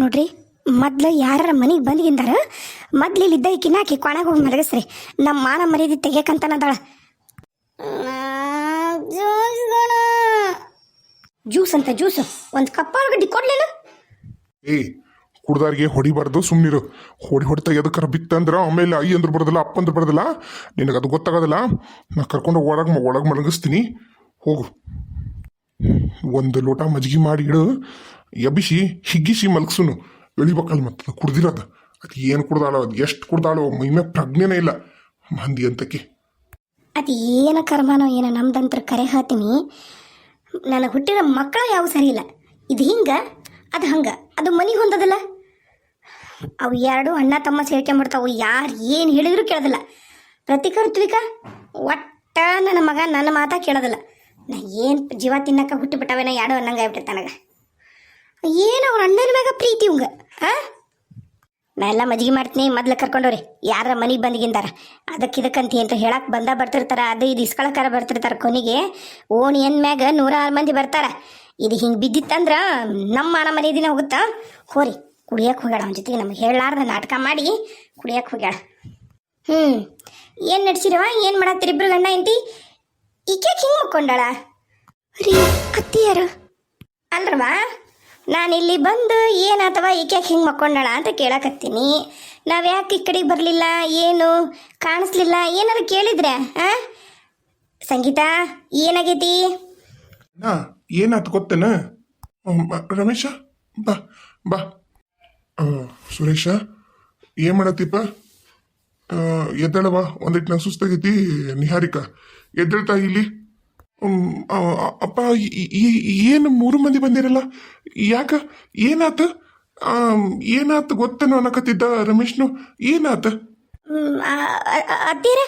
ನೋಡ್ರಿ ಮೊದ್ಲು ಯಾರ ಮನೆಗೆ ಬಂದ್ಗಿಂದಾರ ಮೊದ್ಲು ಇಲ್ಲಿದ್ದ ಈಕಿನ ಆಕಿ ಕೊಣಗ ಹೋಗಿ ಮಲಗಿಸ್ರಿ. ನಮ್ಮ ಮಾನ ಮರ್ಯಾದೆ ತೆಗಿಯಕಂತನದಾಳ. ಜ್ಯೂಸ್ ಅಂತ ಜ್ಯೂಸ್ ಒಂದು ಕಪ್ಪ ಒಳಗಡ್ಡಿ ಕೊಡ್ಲಿಲ್ಲ ಏ ಕುಡ್ದಾರಿಗೆ ಹೊಡಿಬಾರ್ದು ಸುಮ್ಮನಿರು ಹೊಡಿ ಹೊಡಿತಾ ಎದಕ್ಕಾರ ಬಿತ್ತಂದ್ರ ಆಮೇಲೆ ಐ ಅಂದ್ರೆ ಬರೋದಿಲ್ಲ ಅಪ್ಪ ಅಂದ್ರೆ ಬರೋದಿಲ್ಲ. ನಿನಗೆ ಅದು ಗೊತ್ತಾಗೋದಿಲ್ಲ. ನಾ ಕರ್ಕೊಂಡು ಒಳಗೆ ಒಳಗೆ ಮಲಗಿಸ್ತೀನಿ. ಹೋಗು. ಒಂದು ಲೋಟ ಮಜ್ಗಿ ಮಾಡಿ ಇಡು. ಎಬ್ಬಿಸಿ, ಹಿಗ್ಗಿಸಿ ಮಲಗ್ಸುನು. ಎಳಿಬೇಕಲ್ಲ ಮತ್ತೆ ಕುಡ್ದಿರೋದು. ಅದು ಏನು ಕುಡ್ದಾಳೋ, ಅದು ಎಷ್ಟು ಕುಡ್ದಾಳೋ ಮೈಮೆ ಪ್ರಜ್ಞೆನೇ ಇಲ್ಲ. ಮಂದಿ ಅಂತಕ್ಕೆ. ಅದು ಏನ ಕರ್ಮನೋ ಏನೋ ನಮ್ದಂತ್ರ ಕರೆ ಹಾತೀನಿ. ನನಗೆ ಹುಟ್ಟಿರೋ ಮಕ್ಕಳು ಯಾವ ಸರಿ ಇಲ್ಲ. ಇದು ಹಿಂಗ, ಅದು ಹಂಗ. ಅದು ಮನೆಗೆ ಹೊಂದದಲ್ಲ. ಅವು ಎರಡು ಅಣ್ಣ ತಮ್ಮ ಸೇರ್ಕೊಂಡ್ಬಿಡ್ತಾವು ಯಾರು ಏನು ಹೇಳಿದ್ರು ಕೇಳೋದಿಲ್ಲ. ಪ್ರತಿಕರ್ತವಿಕ ಒಟ್ಟ ನನ್ನ ಮಗ ನನ್ನ ಮಾತಾ ಕೇಳೋದಿಲ್ಲ. ನಾ ಏನು ಜೀವ ತಿನ್ನಕ ಹುಟ್ಟಿಬಿಟ್ಟವೇನೋ ಎರಡು ಅನ್ನಂಗೆ ಆಗ್ಬಿಟ್ಟೆ ನನಗೆ. ಏನು ಅವ್ರ ಅಣ್ಣನ ಮ್ಯಾಗ ಪ್ರೀತಿ ಇವಂಗ ಹಾಂ ನಾ ಎಲ್ಲ ಮಜ್ಜಿಗೆ ಮಾಡ್ತೀನಿ, ಮೊದ್ಲು ಕರ್ಕೊಂಡವ್ರಿ ಯಾರ ಮನೆಗೆ ಬಂದಿಗಿಂದಾರ. ಅದಕ್ಕೆ ಇದಕ್ಕಂತ ಅಂತ ಹೇಳಕ್ ಬಂದ ಬರ್ತಿರ್ತಾರ, ಅದು ಇದು ಇಸ್ಕೊಳಕಾರ ಬರ್ತಿರ್ತಾರ ಕೊನೆಗೆ. ಓಣಿ ಎನ್ ಮ್ಯಾಗ ನೂರಾರು ಮಂದಿ ಬರ್ತಾರ. ಇದು ಹಿಂಗೆ ಬಿದ್ದಿತ್ತಂದ್ರ ನಮ್ಮ ಅಣ್ಣ ಮನೆ ದಿನ ಹೋಗುತ್ತಾ? ಹೋರಿ ಕುಡಿಯಕ್ಕೆ ಹೋಗ್ಯಾಳ, ಅವನ ಜೊತೆಗೆ ನಮ್ಗೆ ಹೇಳಾರ್ದ ನಾಟಕ ಮಾಡಿ ಕುಡಿಯಕ್ಕೆ ಹೋಗ್ಯಾಳ. ಹ್ಞೂ ಏನು ನಡ್ಸಿರವ ಏನು ಮಾಡತ್ತೀರಿ ಇಬ್ರು ಗಂಡ ಎಂತಿ ಈಕೆ ಹಿಂಗೆ ಮಕ್ಕೊಂಡಾಳ ರೀ, ಅತ್ತಿಯಾರು. ಅಲ್ರವ ನಾನು ಇಲ್ಲಿ ಬಂದು ಏನಾತವ ಈಕೆ ಹಿಂಗೆ ಮಕ್ಕೊಂಡಳ ಅಂತ ಕೇಳಕತ್ತೀನಿ. ನಾವು ಯಾಕೆ ಈ ಕಡೆಗೆ ಬರಲಿಲ್ಲ ಏನು ಕಾಣಿಸ್ಲಿಲ್ಲ ಏನಾದ್ರು ಕೇಳಿದ್ರೆ ಆ? ಸಂಗೀತ ಏನಾಗೈತಿ? ನಾ ಏನಾಯ್ತು ಗೊತ್ತೇನ? ರಮೇಶ ಬಾ ಬಾ. ಆ, ಸುರೇಶ ಏನ್ ಮಾಡತ್ತೀಪ? ಎದ್ದಳವ ಒಂದಿಟ್ಟು ನಂಗೆ ಸುಸ್ತಾಗೈತಿ ನಿಹಾರಿಕಾ. ಎದ್ದಳ್ತಾ ಇಲ್ಲಿ? ಅಪ್ಪ ಏನು ಮೂರು ಮಂದಿ ಬಂದಿರಲ್ಲ? ಯಾಕ? ಏನಾತ? ಏನಾತ ಗೊತ್ತೇನೋ ಅನ್ನಕತ್ತಿದ್ದ ರಮೇಶ್ನು? ಏನಾತ? ಅದೇರ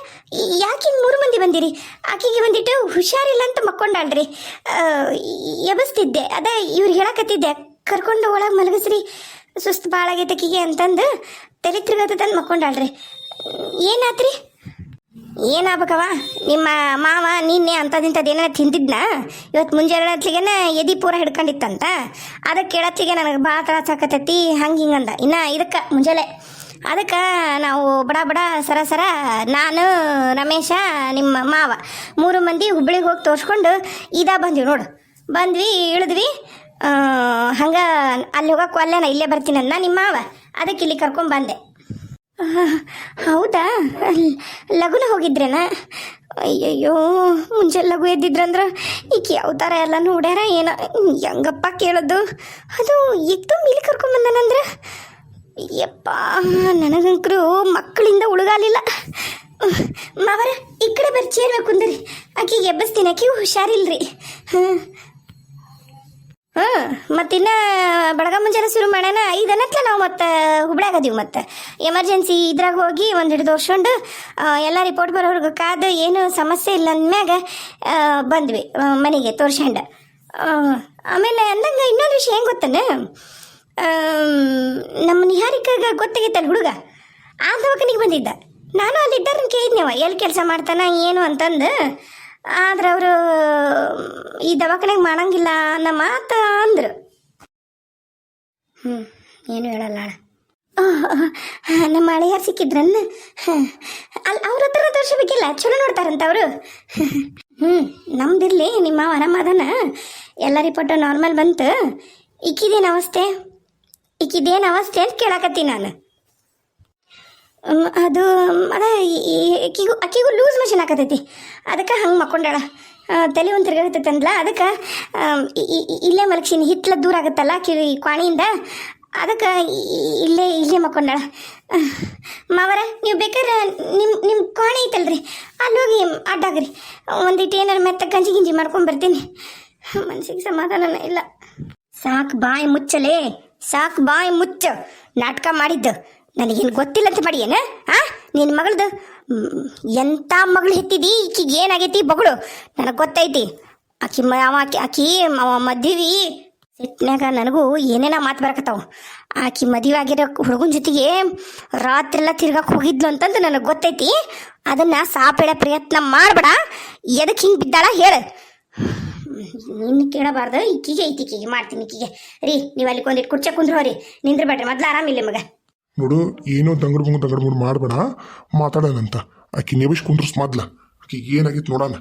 ಯಾಕೆ ಮೂರು ಮಂದಿ ಬಂದಿರಿ? ಆಕೆಗೆ ಬಂದಿಟ್ಟು ಹುಷಾರಿಲ್ಲ ಅಂತ ಮಕ್ಕೊಂಡಾಳ್ರಿ. ಎಬಸ್ತಿದ್ದೆ ಅದೇ ಇವ್ರು ಹೇಳಕತ್ತಿದ್ದೆ, ಕರ್ಕೊಂಡು ಒಳಗೆ ಮಲಗಿಸ್ರಿ. ಸುಸ್ತು ಭಾಳ ಆಗೈತೆ ಅಂತಂದು ತಲೆ ತಿರ್ಗತ್ತಂದು ಮಕ್ಕೊಂಡಾಳ್ರಿ. ಏನಾತ್ರಿ? ಏನಾಗ್ಬೇಕವ ನಿಮ್ಮ ಮಾವ ನಿನ್ನೆ ಅಂಥದಿಂಥದ್ದು ಏನಾರ ತಿಂದಿದ್ನ? ಇವತ್ತು ಮುಂಜಾನೆ ಹೊತ್ತಿಗೆನ ಎದಿ ಪೂರ ಹಿಡ್ಕೊಂಡಿತ್ತಂತ? ಅದಕ್ಕೆ ಕೇಳತ್ತಿಗೆ ನನಗೆ ಭಾಳ ತ್ರಾಸ ಆಕತೈತಿ ಹಂಗೆ ಹಿಂಗಂದ ಇನ್ನು ಇದಕ್ಕೆ ಮುಂಜಾನೆ. ಅದಕ್ಕೆ ನಾವು ಬಡ ಬಡ ಸರ ಸರ ನಾನು, ರಮೇಶ, ನಿಮ್ಮ ಮಾವ ಮೂರು ಮಂದಿ ಹುಬ್ಬಳ್ಳಿಗೆ ಹೋಗಿ ತೋರಿಸ್ಕೊಂಡು ಇದಾ ಬಂದ್ವಿ ನೋಡು. ಬಂದ್ವಿ, ಇಳಿದ್ವಿ. ಹಂಗೆ ಅಲ್ಲಿ ಹೋಗೋಕ್ಕೂ ಅಲ್ಲೇನ, ಇಲ್ಲೇ ಬರ್ತೀನನ್ನ ನಿಮ್ಮ ಮಾವ. ಅದಕ್ಕೆ ಇಲ್ಲಿ ಕರ್ಕೊಂಡು ಬಂದೆ. ಹೌದಾ? ಲಗುನ ಹೋಗಿದ್ರೇನ? ಅಯ್ಯಯ್ಯೋ, ಮುಂಚೆ ಲಘು ಎದ್ದಿದ್ರಂದ್ರ ಈಗ ಯಾವ ಎಲ್ಲ ನೋಡ್ಯಾರ ಏನ? ಹೆಂಗಪ್ಪ ಕೇಳೋದು? ಅದು ಏಕ್ದಮ್ ಇಲ್ಲಿ ಕರ್ಕೊಂಬಂದನಂದ್ರ ಯಪ್ಪ, ನನಗಂಕರು ಮಕ್ಕಳಿಂದ ಉಳುಗಾಲಿಲ್ಲ. ಮಾವರ, ಈ ಕಡೆ ಬರ್ ಚೇರ್ ಅಂದ್ರಿ ಆಕಿಗೆ ಎಬ್ಬಸ್ತೀನಿ, ಆಕಿ ಹುಷಾರಿಲ್ರಿ. ಹಾಂ ಹಾಂ ಮತ್ತಿನ್ನ ಬೆಳಗ ಮುಂಜಾನೆ ಶುರು ಮಾಡೋಣ ಐದನತ್ಲ ನಾವು ಮತ್ತೆ ಹುಬ್ಳ್ಯಾಗ ಅದೀವಿ ಮತ್ತೆ. ಎಮರ್ಜೆನ್ಸಿ ಇದ್ರಾಗ ಹೋಗಿ ಒಂದು ಹಿಡಿದು ತೋರ್ಸ್ಕೊಂಡು ಎಲ್ಲ ರಿಪೋರ್ಟ್ ಬರೋರ್ಗೆ ಕಾದು ಏನು ಸಮಸ್ಯೆ ಇಲ್ಲ ಅಂದ್ಮ್ಯಾಗ ಬಂದ್ವಿ ಮನೆಗೆ ತೋರ್ಸ್ಕೊಂಡು ಆಮೇಲೆ ಅಂದಂಗೆ ಇನ್ನೊಂದು ವಿಷಯ ಹೆಂಗೆ ಗೊತ್ತನ? ನಮ್ಮ ನಿಹಾರಿಕಾಗ ಗೊತ್ತಾಗೈತಲ್ಲ ಹುಡುಗ? ಆ ದವಾಖಾನಿಗೆ ಬಂದಿದ್ದ. ನಾನು ಅಲ್ಲಿದ್ದಾರನ್ನ ಕೇಳಿದ್ನವ ಎಲ್ಲಿ ಕೆಲಸ ಮಾಡ್ತಾನ, ಏನು ಅಂತಂದು. ಆದ್ರೆ ಅವರು, ಈ ದವಾಖಾನೆಗೆ ಮಾಡಂಗಿಲ್ಲ ಅನ್ನೋ ಮಾತು ಅಂದ್ರು. ಹ್ಞೂ ಏನು ಹೇಳಲ್ಲ ನಮ್ಮ ಹಳೆಯಾರು ಸಿಕ್ಕಿದ್ರನ್ನ ಅಲ್ಲಿ ಅವ್ರ ಹತ್ರ ತೋರಿಸ್ಬೇಕಿಲ್ಲ ಚಲೋ ನೋಡ್ತಾರಂತ ಅವರು. ಹ್ಞೂ ನಮ್ದಿರ್ಲಿ, ನಿಮ್ಮ ಆರಾಮದನ ಎಲ್ಲ ರಿಪೋರ್ಟು ನಾರ್ಮಲ್ ಬಂತು. ಇಕ್ಕಿದೇನು ಅವಸ್ಥೆ? ಇಕ್ಕಿದೇನು ಅವಸ್ಥೆ ಅಂತ ಕೇಳಕತ್ತೀನಿ ನಾನು. ಅದು, ಅದ ಅಕ್ಕಿಗೂ ಅಕ್ಕಿಗೂ ಲೂಸ್ ಮಷಿನ್ ಹಾಕತೈತಿ. ಅದಕ್ಕೆ ಹಂಗೆ ಮಕ್ಕೊಂಡಾಳ. ತಲೆ ಒಂದು ತಿರ್ಗಾಕತ್ತೈತೆ ಅಂದ್ಲ. ಅದಕ್ಕೆ ಇಲ್ಲೇ ಮಲಗ್ಸೀನಿ. ಹಿತ್ಲ ದೂರ ಆಗುತ್ತಲ್ಲ ಕಿವಿ ಕ್ವಾಣಿಯಿಂದ. ಅದಕ್ಕೆ ಇಲ್ಲೇ ಇಲ್ಲೇ ಮಕ್ಕೊಂಡಾಳ. ಮಾವರ, ನೀವು ಬೇಕಾದ್ರೆ ನಿಮ್ಮ ನಿಮ್ಮ ಕೋಣೆ ಐತಲ್ರಿ. ಅಲ್ಲಿ ಹೋಗಿ ಅಡ್ಡಾಗ್ರಿ ಒಂದಿಟ್ಟು ಏನಾರು ಮೆತ್ತ ಗಂಜಿ ಗಿಂಜಿ ಮಾಡ್ಕೊಂಡು ಬರ್ತೀನಿ. ಮನ್ಸಿಗೆ ಸಮಾಧಾನನೇ ಇಲ್ಲ. ಸಾಕು ಬಾಯಿ ಮುಚ್ಚಲೇ. ಸಾಕು ಬಾಯಿ ಮುಚ್ಚ. ನಾಟಕ ಮಾಡಿದ್ದು. ನನಗೇನು ಗೊತ್ತಿಲ್ಲ ಅಂತ ಮಾಡಿ ಏನ? ಆ? ನಿನ್ನ ಮಗಳದು ಎಂಥ ಮಗಳು ಹೆತ್ತಿದಿ? ಈಕಿಗೆ ಏನಾಗೈತಿ? ಬಗಳು. ನನಗೆ ಗೊತ್ತೈತಿ. ಆಕಿ ಅವ ಆಕಿ ಅವ ಮದ್ವಿ ಸಿಟ್ನಾಗ ನನಗೂ ಏನೇನ ಮಾತು ಬರಕತ್ತಾವ. ಆಕಿ ಮದುವೆ ಆಗಿರೋ ಹುಡುಗನ ಜೊತೆಗೆ ರಾತ್ರಿ ಎಲ್ಲ ತಿರ್ಗಕ್ಕೆ ಹೋಗಿದ್ಲು ಅಂತಂದು ನನಗೆ ಗೊತ್ತೈತಿ. ಅದನ್ನ ಸಾಪೇಳ ಪ್ರಯತ್ನ ಮಾಡಬೇಡ. ಎದಕ್ಕೆ ಹಿಂಗೆ ಬಿದ್ದಾಳ ಹೇಳು. ನಿನ್ನ ಕೇಳಬಾರ್ದು. ಈಕಿಗೆ ಐತಿ, ಈಕಿಗೆ ಮಾಡ್ತೀನಿ, ಈಕಿಗೆ. ರೀ, ನೀವು ಅಲ್ಲಿ ಒಂದಿಟ್ಟು ಕುರ್ಚೆ ಕುಂದ್ರೋರಿ ನಿಂದ್ರಬೇಡ್ರಿ. ಮೊದ್ಲು ಆರಾಮಿಲ್ಲ ಮಗ. ನೋಡು, ಏನೋ ದಂಗಡ್ ಬಂಗು ದಂಗಡ್ ಮುಂಗ್ ಮಾಡಬೇಡ ಮಾತಾಡೋಣಂತ ಆಕಿ ನೆಬಿಸ್ ಕುಂದ್ರಸ್ ಮೊದ್ಲ. ಆಕಿಗೆ ಏನಾಗಿತ್ತು ನೋಡೋಣ.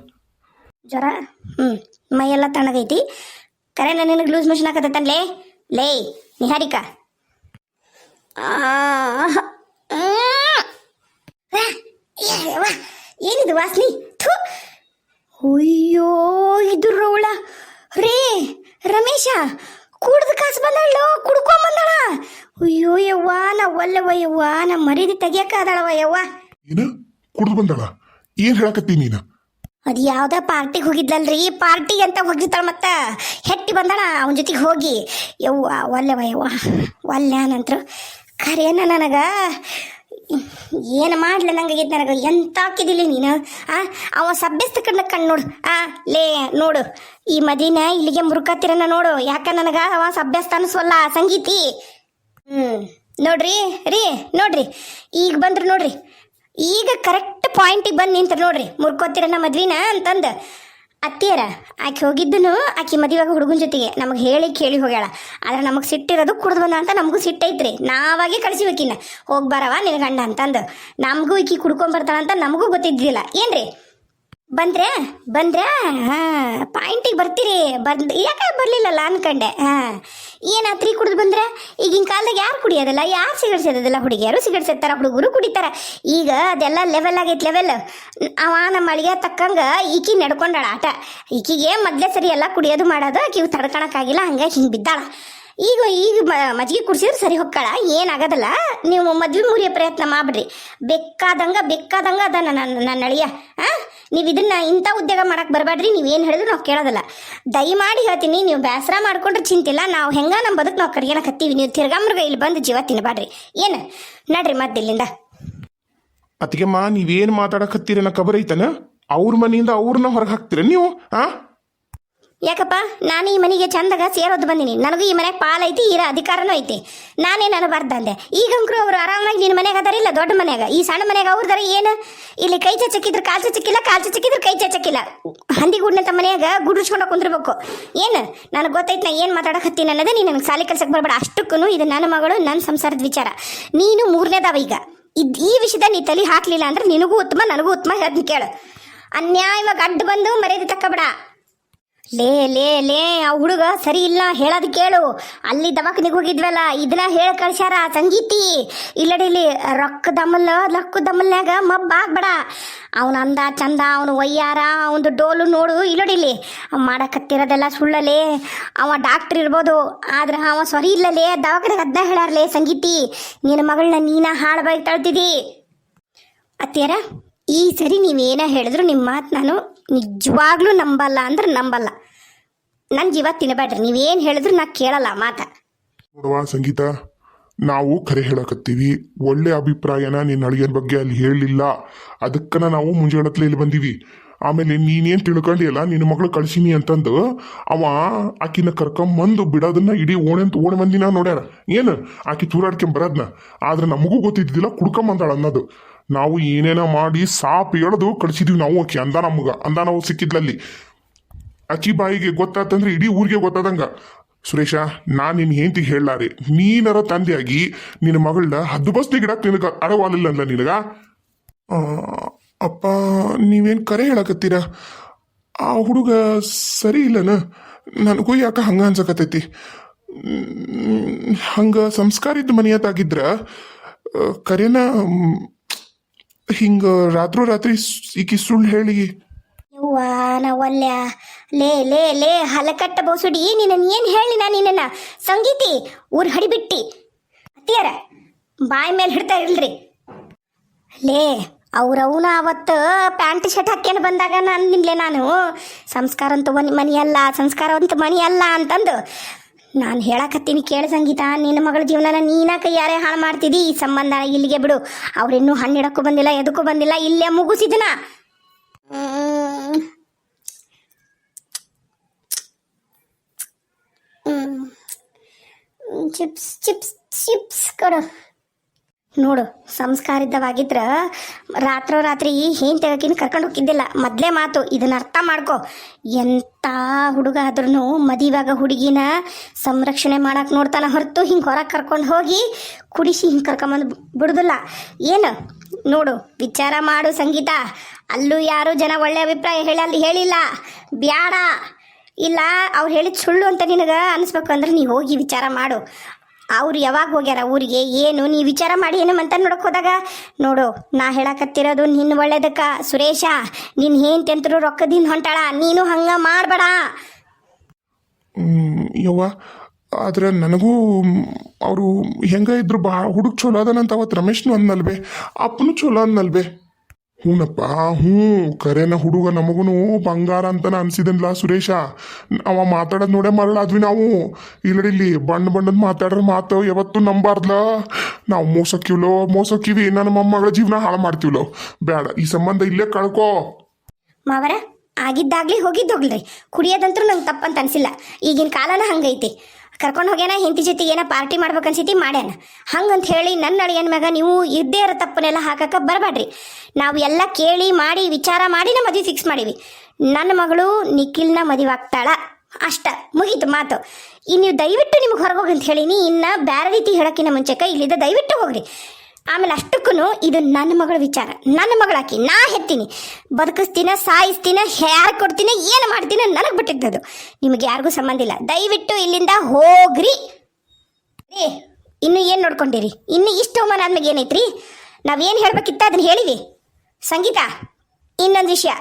ಜ್ವರ? ಹ್ಞೂ ಮೈಯೆಲ್ಲ ತಣ್ಣಗೈತಿ. ಕರೆ ನಿನಗೆ ಲೂಸ್ ಮೋಷನ್ ಆಗತ್ತಲ್ಲೇ ಲೇ, ನಿಹಾರಿಕಾ. ಏನಿದು ವಾಸ್ನಿ? ಥು. ಅಯ್ಯೋ, ಇದು ರೋಳ. ರೇ, ರಮೇಶ, ಕುಡ್ದು ಕಾಸು ಬಂದಳು ಕುಡ್ಕೊಂಡ್ ಬಂದಳ ಅಯ್ಯೋ ಯವ್ವ ನಾ ಒಲ್ಲವ ಯವ್ವ ನಾ ಮರೀದಿ ತೆಗಿಯಕ್ಕ ಅದಾಳವ ಯವ್ವ. ಏನ ಕುಡ್ದು ಬಂದಳ? ಏನ್ ಹೇಳಕತ್ತಿ ನೀನ? ಅದು ಯಾವ್ದ ಪಾರ್ಟಿಗೆ ಹೋಗಿದ್ಲಲ್ರಿ ಪಾರ್ಟಿ ಅಂತ ಹೋಗಿರ್ತಾಳ ಮತ್ತ. ಹೆಟ್ಟಿ ಬಂದಣ ಅವನ ಜೊತೆಗೆ ಹೋಗಿ. ಯವ್ವ ಒಲ್ಲೆವ ಯವ್ವ ಒಲ್ಲೆ ನಂತರ. ಖರೇನ ನನಗ? ಏನು ಮಾಡ್ಲಿ ನಂಗಾಗಿತ್ತು ನನಗೆ? ಎಂತ ಹಾಕಿದಿಲ್ಲ ನೀನು? ಆ ಅವ ಸಭ್ಯಸ್ತ ಕಣ್ಣ ಕಣ್ಣು ನೋಡು. ಆ ಲೇ ನೋಡು. ಈ ಮದಿನ ಇಲ್ಲಿಗೆ ಮುರುಕತ್ತಿರನ ನೋಡು. ಯಾಕ ನನಗ ಅವ ಸಭ್ಯಸ್ತ ಅನಿಸ್ವಲ್ಲ ಸಂಗೀತಿ. ನೋಡ್ರಿ, ರೀ, ನೋಡ್ರಿ. ಈಗ ಬಂದ್ರು ನೋಡ್ರಿ. ಈಗ ಕರೆಕ್ಟ್ ಪಾಯಿಂಟಿಗೆ ಬಂದು ನಿಂತ ನೋಡ್ರಿ. ಮುರ್ಕೋತಿರ ನಮ್ಮ ಮದ್ವಿನ ಅಂತಂದು. ಅತ್ತಿಯರ, ಆಕೆ ಹೋಗಿದ್ದನು, ಆಕೆ ಮದುವೆಗ ಹುಡುಗನ ಜೊತೆಗೆ. ನಮಗೆ ಹೇಳಿ ಕೇಳಿ ಹೋಗ್ಯಾಳ. ಆದ್ರೆ ನಮಗೆ ಸಿಟ್ಟಿರೋದು ಕುಡ್ದು ಬಂದ ಅಂತ ನಮಗೂ ಸಿಟ್ಟೈತ್ರಿ ನಾವಾಗೆ ಕಳಿಸಿಬೇಕಿನ್ನ ಹೋಗಿ ಬರವ ನಿನ್ನ ಗಂಡ ಅಂತಂದು. ನಮಗೂ ಈಕಿ ಕುಡ್ಕೊಂಡ್ ಬರ್ತಾಳಂತ ನಮಗೂ ಗೊತ್ತಿದ್ದಿಲ್ಲ. ಏನ್ರಿ? ಬಂದ್ರೆ ಬಂದ್ರೆ, ಹಾಂ ಪಾಯಿಂಟಿಗೆ ಬರ್ತೀರಿ. ಬಂದ್, ಯಾಕೆ ಬರಲಿಲ್ಲಲ್ಲ ಅನ್ಕಂಡೆ. ಹಾಂ, ಏನಾತ್ರಿ ಕುಡಿದು ಬಂದ್ರೆ? ಈಗಿನ ಕಾಲದಾಗ ಯಾರು ಕುಡಿಯೋದಲ್ಲ? ಯಾರು ಸಿಗರೇಟ್ ಸೇದೋದಿಲ್ಲ ಹುಡುಗಿಯರು? ಸೇತಾರ ಹುಡುಗರು ಕುಡಿತಾರ. ಈಗ ಅದೆಲ್ಲ ಲೆವೆಲ್ ಆಗೈತೆ ಲೆವೆಲ್ ಅವ ನಮ್ಮ ಅಳಿಗೆ ತಕ್ಕಂಗ ಈಕಿ ನಡ್ಕೊಂಡಾಳ ಆಟ. ಈಕಿಗೆ ಮೊದಲೇ ಸರಿ ಎಲ್ಲ ಕುಡಿಯೋದು ಮಾಡೋದು, ಆಕಿಗೆ ತಡ್ಕೊಳಕ್ಕಾಗಿಲ್ಲ ಹಂಗೆ ಹಿಂಗೆ ಬಿದ್ದಾಳ. ಈಗ ಈಗ ಮಜ್ಜಿಗೆ ಕುಡಿಸಿದ್ರೆ ಸರಿ ಹೊಕ್ಕಾಳ. ಏನಾಗೋದಲ್ಲ, ನೀವು ಮದ್ವೆ ಮುರಿಯೋ ಪ್ರಯತ್ನ ಮಾಡ್ಬಿಡ್ರಿ. ಬೇಕಾದಂಗ ಬೇಕಾದಂಗ ಅದ ನನ್ನ ನನ್ನ ಅಳಿಯ. ಆ ನೀವು ಇದನ್ನ ಇಂಥ ಉದ್ಯೋಗ ಮಾಡಕ್ಕೆ ಬರಬೇಡ್ರಿ ನೀವು ಏನು ಹೇಳಿದ್ರು ನಾವು ಕೇಳೋದಲ್ಲ. ದಯಮಾಡಿ ಹೇಳ್ತೀನಿ, ನೀವು ಬೇಸರ ಮಾಡ್ಕೊಂಡ್ರೆ ಚಿಂತಿಲ್ಲ, ನಾವು ಹೆಂಗ ನಮ್ಮ ಬದುಕು ನಾವು ಕತ್ತೀವಿ ನೀವು ತಿರ್ಗಾಮ್ರಗ ಇಲ್ಲಿ ಬಂದು ಜೀವ ತಿನ್ನಬೇಡ್ರಿ ಏನು? ನಡ್ರಿ ಮತ್ತಿಲ್ಲಿಂದ ಅತ್ತಿಗೆಮ್ಮ, ನೀವೇನ್ ಮಾತಾಡಕತ್ತೀರ ನಾ ಖಬರ್ ಐತನ ಅವ್ರ ಮನೆಯಿಂದ ಅವ್ರನ್ನ ಹೊರಗೆ ಹಾಕ್ತೀರ ನೀವು, ಆ? ಯಾಕಪ್ಪ? ನಾನು ಈ ಮನೆಗೆ ಚಂದಾಗ ಸೇರೋದು ಬಂದಿನಿ. ನನಗೂ ಈ ಮನೆಗೆ ಐತಿ ಇರೋ ಅಧಿಕಾರನೂ ಐತಿ. ನಾನೇ ನಾನು ಬರ್ದಂದೆ. ಈಗಂಕ್ರು ಅವರು ಆರಾಮಾಗಿ ನಿನ್ನ ಮನೆಗೆ ಅದಾರಿಲ್ಲ ದೊಡ್ಡ ಮನೆಯಾಗ ಈ ಸಣ್ಣ ಮನೆಯಾಗ ಅವ್ರದಾರ ಏನು? ಇಲ್ಲಿ ಕೈ ಚಚ್ಚಿದ್ರೆ ಕಾಲು ಚಚ್ಚಿಕ್ಕಿಲ್ಲ ಕಾಲು ಚಚ್ಚಿದ್ರೆ ಕೈ ಚಚ್ಚಕ್ಕಿಲ್ಲ ಹಂದಿ ಗುಡ್ನಂತ ಮನೆಯಾಗ ಗುಡಿಸ್ಕೊಂಡು ಕುಂದಿರ್ಬೇಕು. ಏನು? ನನಗೆ ಗೊತ್ತೈತೆ ನಾ ಏನು ಮಾತಾಡಕತ್ತೀನಿ ಅನ್ನೋದೇ ನೀನು ನನಗೆ ಸಾಲಿ ಕೆಲಸಕ್ಕೆ ಬರಬೇಡ. ಅಷ್ಟಕ್ಕೂ ಇದು ನನ್ನ ಮಗಳು ನನ್ನ ಸಂಸಾರದ ವಿಚಾರ. ನೀನು ಮೂರನೇದವ ಈಗ. ಇದು ಈ ವಿಷಯದ ನೀ ತಲೆ ಹಾಕ್ಲಿಲ್ಲ ಅಂದ್ರೆ ನಿನಗೂ ಉತ್ತಮ, ನನಗೂ ಉತ್ತಮ ಹೇಳ್ದು ಕೇಳು. ಅನ್ಯಾಯವಾಗಿ ಅಡ್ಡು ಬಂದು ಮರ್ಯಾದೆ ತಕ್ಕಬೇಡ. ಲೇ ಲೇ ಲೇ, ಆ ಹುಡುಗ ಸರಿ ಇಲ್ಲ, ಹೇಳೋದು ಕೇಳು. ಅಲ್ಲಿ ದವಾಖಾನಿಗೆ ಹೋಗಿದ್ವಲ್ಲ ಇದನ್ನ ಹೇಳ ಕಳ್ಸ್ಯಾರ, ಸಂಗೀತಿ. ಇಲ್ಲಡಿಲಿ ರೊಕ್ಕ ದಮಲ್ ಲಕ್ಕ ದಮ್ಮಲ್ನ್ಯಾಗ ಮಬ್ಬ ಆಗ್ಬೇಡ. ಅವನ ಅಂದ, ಚಂದ, ಅವನು ಒಯ್ಯಾರ, ಅವನದು ಡೋಲು ನೋಡು. ಇಲ್ಲಡಿಲಿ ಮಾಡಕತ್ತಿರೋದೆಲ್ಲ ಸುಳ್ಳಲೇ. ಅವ ಡಾಕ್ಟ್ರ್ ಇರ್ಬೋದು, ಆದ್ರೆ ಅವ ಸರಿ ಇಲ್ಲಲೇ. ದವಾಖಾನೆಗೆ ಅದ್ನ ಹೇಳಾರ್ಲೇ ಸಂಗೀತಿ. ನಿನ್ನ ಮಗಳನ್ನ ನೀನ ಹಾಳು ಬೈಕ್ ತಳ್ತಿದಿ ಅತ್ತಿಯರ, ಈ ಸರಿ ನೀವೇನ ಹೇಳಿದ್ರು ನಿಮ್ಮ ಮಾತು ನಾನು ನಿಜವಾಗ್ಲೂ ನಂಬಲ್ಲ ಅಂದ್ರೆ ನಂಬಲ್ಲ. ನನ್ನ ಜೀವ ತಿನ್ನಬೇಡ್ರಿ ನೀವೇನು ಹೇಳಿದ್ರು ನಾ ಕೇಳಲ್ಲ ಮಾತ. ನೋಡುವ ಸಂಗೀತ, ನಾವು ಕರೆ ಹೇಳಕತ್ತೀವಿ. ಒಳ್ಳೆ ಅಭಿಪ್ರಾಯನ ನಿನ್ನ ಅಳಿಯನ ಬಗ್ಗೆ ಅಲ್ಲಿ ಹೇಳಲಿಲ್ಲ ಅದಕ್ಕನ ನಾವು ಮುಂಜಾನತ್ಲೆ ಇಲ್ಲಿ ಬಂದೀವಿ. ಆಮೇಲೆ ನೀನೇನು ತಿಳ್ಕೊಂಡಿಯಲ್ಲ, ನಿನ್ನ ಮಗಳು ಕಳ್ಸಿನಿ ಅಂತಂದು ಅವ ಆಕಿನ ಕರ್ಕೊಂಬಂದು ಬಿಡೋದನ್ನ ಇಡೀ ಓಣೆ ಅಂತ ಓಣೆ ಮಂದಿನ ನೋಡ್ಯಾರ. ಏನು? ಆಕಿ ತೂರಾಡ್ಕೊಂಡ್ ಬರೋದ್ನ. ಆದ್ರೆ ನಮಗೂ ಗೊತ್ತಿದ್ದಿಲ್ಲ ಕುಡ್ಕೊಂಬಂದಾಳ ಅನ್ನೋದು. ನಾವು ಏನೇನೋ ಮಾಡಿ ಸಾಪ್ ಎಳೆದು ಕಳಿಸಿದೀವಿ ನಾವು ಆಕೆ ಅಂದ ನಮಗ ಅಂದ ನಾವು ಸಿಕ್ಕಿದ್ಲಲ್ಲಿ. ಅಕ್ಕಿ ಬಾಯಿಗೆ ಗೊತ್ತಾತಂದ್ರೆ ಇಡೀ ಊರಿಗೆ ಗೊತ್ತಾದಂಗ. ಸುರೇಶ ನಾನು ನಿನ್ ಹೆಂಡತಿ ಹೇಳಲಾರೆ ನೀನರ ತಂದೆಯಾಗಿ ನಿನ್ನ ಮಗಳನ್ನ ಹದ್ದು ಬಸ್ತಿ ಗಿಡಕ್ಕೆ ನಿನಗ ಅಡವಾಲಿಲ್ಲ ನಿನಗ? ಅಪ್ಪ ನೀವೇನ್ ಕರೆ ಹೇಳಕತ್ತೀರ? ಆ ಹುಡುಗ ಸರಿ ಇಲ್ಲನ? ನನಗೂ ಯಾಕ ಹಂಗ ಅನ್ಸಕತೈತಿ ಮ್, ಹಂಗ ಮನೆಯತ್ತಾಗಿದ್ರ ಆ, ಕರೆನ ಹಿಂಗ ರಾತ್ರೋ ರಾತ್ರಿ ಸ್- ಈಕಿ ಸುಳ್ಳು ಹೇಳಿ. ಲೇ ಲೇ ಲೇ, ಹಲಕಟ್ಟ ಬೋಸುಡಿ, ನಿನ್ನ ಏನು ಹೇಳಿ ನಾ ನಿನ್ನ ಸಂಗೀತಿ, ಊರ್ ಹಡಿಬಿಟ್ಟಿ. ಅತ್ತಿಯರ, ಬಾಯಿ ಮೇಲೆ ಹಿಡ್ತಾ ಇಲ್ರಿ ಲೇ, ಅವ್ರವನ ಅವತ್ತು ಪ್ಯಾಂಟ್ ಶರ್ಟ್ ಹಾಕ್ಯಂಡು ಬಂದಾಗ ನಾನು ನಿನ್ಲೆ ನಾನು. ಸಂಸ್ಕಾರ ಅಂತ ಮನಿ ಅಲ್ಲ ಸಂಸ್ಕಾರವಂತ ಮನಿ ಅಲ್ಲ ಅಂತಂದು ನಾನು ಹೇಳಕತ್ತೀನಿ ಕೇಳ ಸಂಗೀತ, ನಿನ್ನ ಮಗಳ ಜೀವನನ ನೀನ ಕೈಯಾರೆ ಹಾಳು ಮಾಡ್ತಿದ್ದಿ ಈ ಸಂಬಂಧ ಇಲ್ಲಿಗೆ ಬಿಡು. ಅವ್ರಿನ್ನೂ ಹಣ್ಣಿಡಕ್ಕೂ ಬಂದಿಲ್ಲ, ಎದಕ್ಕೂ ಬಂದಿಲ್ಲ, ಇಲ್ಲೇ ಮುಗಿಸಿದನ. ಚಿಪ್ಸ್ ಚಿಪ್ಸ್ ಚಿಪ್ಸ್ ಕೊಡು. ನೋಡು ಸಂಸ್ಕಾರಿದ್ದವಾಗಿದ್ರ ರಾತ್ರೋ ರಾತ್ರಿ ಏನ್ ತೆಗಕಿನ ಕರ್ಕೊಂಡು ಹೋಗಿದ್ದಿಲ್ಲ ಮೊದಲೇ ಮಾತು, ಇದನ್ನ ಅರ್ಥ ಮಾಡ್ಕೊ. ಎಂಥ ಹುಡುಗ ಆದ್ರೂ ಮದಿವಾಗ ಹುಡುಗಿನ ಸಂರಕ್ಷಣೆ ಮಾಡಕ್ ನೋಡ್ತಾನ ಹೊರತು ಹಿಂಗೆ ಹೊರಗೆ ಕರ್ಕೊಂಡು ಹೋಗಿ ಕುಡಿಸಿ ಹಿಂಗೆ ಕರ್ಕೊಂಬಂದು ಬಿಡುದಿಲ್ಲ. ಏನು? ನೋಡು, ವಿಚಾರ ಮಾಡು ಸಂಗೀತ. ಅಲ್ಲೂ ಯಾರು ಜನ ಒಳ್ಳೆ ಅಭಿಪ್ರಾಯ ಹೇಳಿ ಅಲ್ಲಿ ಹೇಳಿಲ್ಲ. ಬ್ಯಾಡ. ಇಲ್ಲ, ಅವ್ರು ಹೇಳಿದ ಸುಳ್ಳು ಅಂತ ನಿನಗೆ ಅನಿಸ್ಬೇಕು ಅಂದ್ರೆ ನೀ ಹೋಗಿ ವಿಚಾರ ಮಾಡು. ಅವ್ರು ಯಾವಾಗ ಹೋಗ್ಯಾರ ಊರಿಗೆ? ಏನು? ನೀ ವಿಚಾರ ಮಾಡಿ ಏನು ಅಂತ ನೋಡಕ್ ಹೋದಾಗ? ನೋಡು, ನಾ ಹೇಳಕತ್ತಿರೋದು ನಿನ್ನ ಒಳ್ಳೇದಕ್ಕ. ಸುರೇಶ ನಿನ್ನ ಹೆಂಡ್ತಿ ಅಂತರೂ ರೊಕ್ಕದಿಂದ ಹೊಂಟಾಳ. ನೀನು ಹಂಗ ಮಾಡಬೇಡ. ಯವ್ವ, ಆದ್ರೆ ನನಗೂ ಅವರು ಹೆಂಗ ಇದ್ರು ಬಾ, ಹುಡುಗ ಚಲೋ ಅದನಂತ ಅವತ್ತು ರಮೇಶ್ನು ಅಂದ್ನಲ್ಬೆ ಅಪ್ಪನು ಚಲೋ ಅಂದ್ನಲ್ಬೆ ಹ್ಞೂನಪ್ಪ ಹ್ಞೂ, ಕರೆನ ಹುಡುಗ ನಮಗೂ ಬಂಗಾರ ಅಂತನ ಅನ್ಸಿದನ್ಲ ಸುರೇಶ. ಅವ ಮಾತಾಡೋದು ನೋಡೇ ಮರಳಾದ್ವಿ ನಾವು. ಇಲ್ಲಡಿಲ್ಲಿ ಬಣ್ಣ ಬಣ್ಣದ ಮಾತಾಡ್ರ ಮಾತು ಯಾವತ್ತು ನಂಬಾರ್ದ್ಲ. ನಾವು ಮೋಸಕ್ಕಿವ್ಲೋ, ಮೋಸಕ್ಕಿವಿ ನನ್ನ ಮೊಮ್ಮಗಳ ಜೀವನ ಹಾಳು ಮಾಡ್ತೀವ್ಲೋ. ಬೇಡ ಈ ಸಂಬಂಧ ಇಲ್ಲೇ ಕಳ್ಕೋ. ಮಾವರ, ಆಗಿದ್ದಾಗ್ಲಿ ಹೋಗಿದ್ದೋಗ್ಲಿ ಕುಡಿಯೋದಂತೂ ನಂಗೆ ತಪ್ಪಂತ ಅನ್ಸಿಲ್ಲ. ಈಗಿನ ಕಾಲನ ಹಂಗೈತಿ. ಕರ್ಕೊಂಡು ಹೋಗ್ಯಾನ ಹಿಂತಿ ಜೊತೆ ಏನೋ ಪಾರ್ಟಿ ಮಾಡ್ಬೇಕನ್ಸೈತಿ ಮಾಡ್ಯಾನ. ಹಂಗಂತ ಹೇಳಿ ನನ್ನ ಅಳಿಯನ ಮ್ಯಾಗ ನೀವು ಇದ್ದೇ ಇರೋ ತಪ್ಪನೆಲ್ಲ ಹಾಕಕ್ಕೆ ಬರಬೇಡ್ರಿ ನಾವು ಎಲ್ಲ ಕೇಳಿ ಮಾಡಿ, ವಿಚಾರ ಮಾಡಿ ನಮ್ಮ ಮದುವೆ ಫಿಕ್ಸ್ ಮಾಡೀವಿ. ನನ್ನ ಮಗಳು ನಿಖಿಲ್ನ ಮದುವೆ ಆಗ್ತಾಳ ಅಷ್ಟ, ಮುಗೀತು ಮಾತು. ಇನ್ನು ನೀವು ದಯವಿಟ್ಟು ನಿಮ್ಗೆ ಹೊರಗೋಗಂತ ಹೇಳೀನಿ. ಇನ್ನು ಬೇರೆ ರೀತಿ ಹೇಳೋಕ್ಕಿಂತ ಮುಂಚೆಕ ಇಲ್ಲಿದ್ದ ದಯವಿಟ್ಟು ಹೋಗ್ರಿ. ಆಮೇಲೆ ಅಷ್ಟಕ್ಕೂ ಇದು ನನ್ನ ಮಗಳ ವಿಚಾರ. ನನ್ನ ಮಗಳಾಕಿ ನಾ ಹೆತ್ತೀನಿ. ಬದುಕಿಸ್ತೀನ, ಸಾಯಿಸ್ತೀನ ಯಾರು ಕೊಡ್ತೀನಿ, ಏನು ಮಾಡ್ತೀನಿ ನನಗೆ ಬಿಟ್ಟಿದ್ದದು. ನಿಮಗೆ ಯಾರಿಗೂ ಸಂಬಂಧ ಇಲ್ಲ. ದಯವಿಟ್ಟು ಇಲ್ಲಿಂದ ಹೋಗ್ರಿ. ಏ, ಇನ್ನು ಏನು ನೋಡ್ಕೊಂಡಿರಿ? ಇನ್ನು ಇಷ್ಟು ಅವಮಾನ ಆದ್ಮೇಲೆ ಏನೈತ್ರಿ ನಾವೇನು ಹೇಳ್ಬೇಕಿತ್ತ ಅದನ್ನ ಹೇಳಿವಿ? ಸಂಗೀತ, ಇನ್ನೊಂದು ವಿಷಯ.